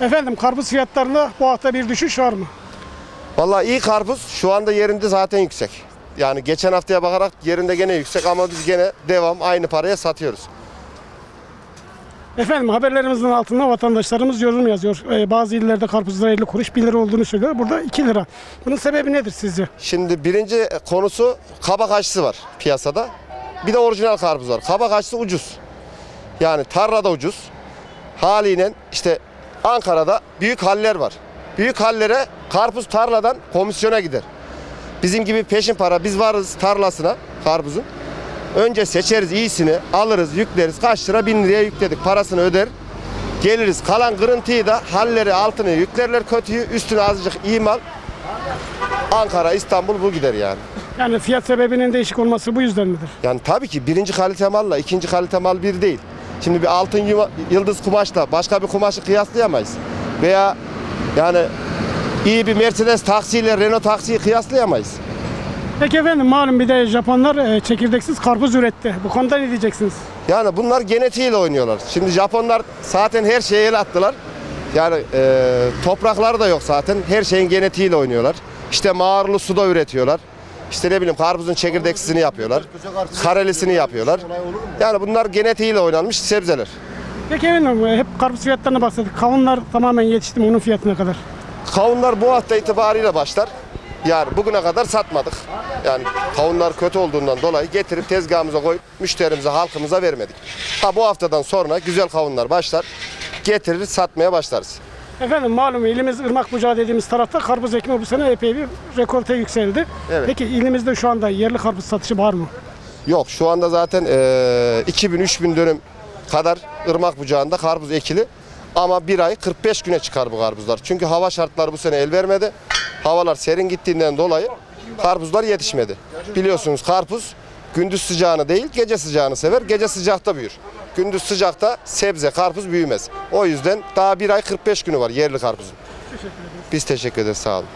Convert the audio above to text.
Efendim karpuz fiyatlarında bu hafta bir düşüş var mı? Vallahi iyi karpuz şu anda yerinde zaten yüksek. Yani geçen haftaya bakarak yerinde gene yüksek ama biz gene devam aynı paraya satıyoruz. Efendim haberlerimizin altında vatandaşlarımız yorum yazıyor. Ee, bazı illerde karpuzlar 50 kuruş 1 lira olduğunu söylüyor. Burada 2 lira. Bunun sebebi nedir sizce? Şimdi birinci konusu kabak aşısı var piyasada. Bir de orijinal karpuz var. Kabak aşısı ucuz. Yani tarlada ucuz. Haliyle işte Ankara'da büyük haller var. Büyük hallere karpuz tarladan komisyona gider. Bizim gibi peşin para biz varız tarlasına karpuzun. Önce seçeriz iyisini alırız yükleriz kaç lira bin liraya yükledik parasını öder. Geliriz kalan kırıntıyı da halleri altını yüklerler kötüyü üstüne azıcık iyi mal. Ankara İstanbul bu gider yani. Yani fiyat sebebinin değişik olması bu yüzden midir? Yani tabii ki birinci kalite malla ikinci kalite mal bir değil. Şimdi bir altın yıldız kumaşla başka bir kumaşı kıyaslayamayız. Veya yani iyi bir Mercedes taksiyle Renault taksiyi kıyaslayamayız. Peki efendim malum bir de Japonlar e, çekirdeksiz karpuz üretti. Bu konuda ne diyeceksiniz? Yani bunlar genetiğiyle oynuyorlar. Şimdi Japonlar zaten her şeye el attılar. Yani e, toprakları da yok zaten. Her şeyin genetiğiyle oynuyorlar. İşte mağarlı suda üretiyorlar. İşte ne bileyim karpuzun çekirdeksizini yapıyorlar. Karelisini yapıyorlar. Yani bunlar genetiğiyle oynanmış sebzeler. Peki efendim e, hep karpuz fiyatlarına bahsettik. Kavunlar tamamen yetişti mi? Onun fiyatı ne kadar? Kavunlar bu hafta itibariyle başlar. Yani bugüne kadar satmadık. Yani kavunlar kötü olduğundan dolayı getirip tezgahımıza koyup müşterimize, halkımıza vermedik. Ha bu haftadan sonra güzel kavunlar başlar. Getirir satmaya başlarız. Efendim malum ilimiz Irmak Bucağı dediğimiz tarafta karpuz ekimi bu sene epey bir rekolte yükseldi. Evet. Peki ilimizde şu anda yerli karpuz satışı var mı? Yok şu anda zaten eee 2000-3000 dönüm kadar ırmak bucağında karpuz ekili. Ama bir ay 45 güne çıkar bu karpuzlar. Çünkü hava şartları bu sene el vermedi. Havalar serin gittiğinden dolayı karpuzlar yetişmedi. Biliyorsunuz karpuz gündüz sıcağını değil gece sıcağını sever. Gece sıcakta büyür. Gündüz sıcakta sebze karpuz büyümez. O yüzden daha bir ay 45 günü var yerli karpuzun. Biz teşekkür ederiz sağ olun.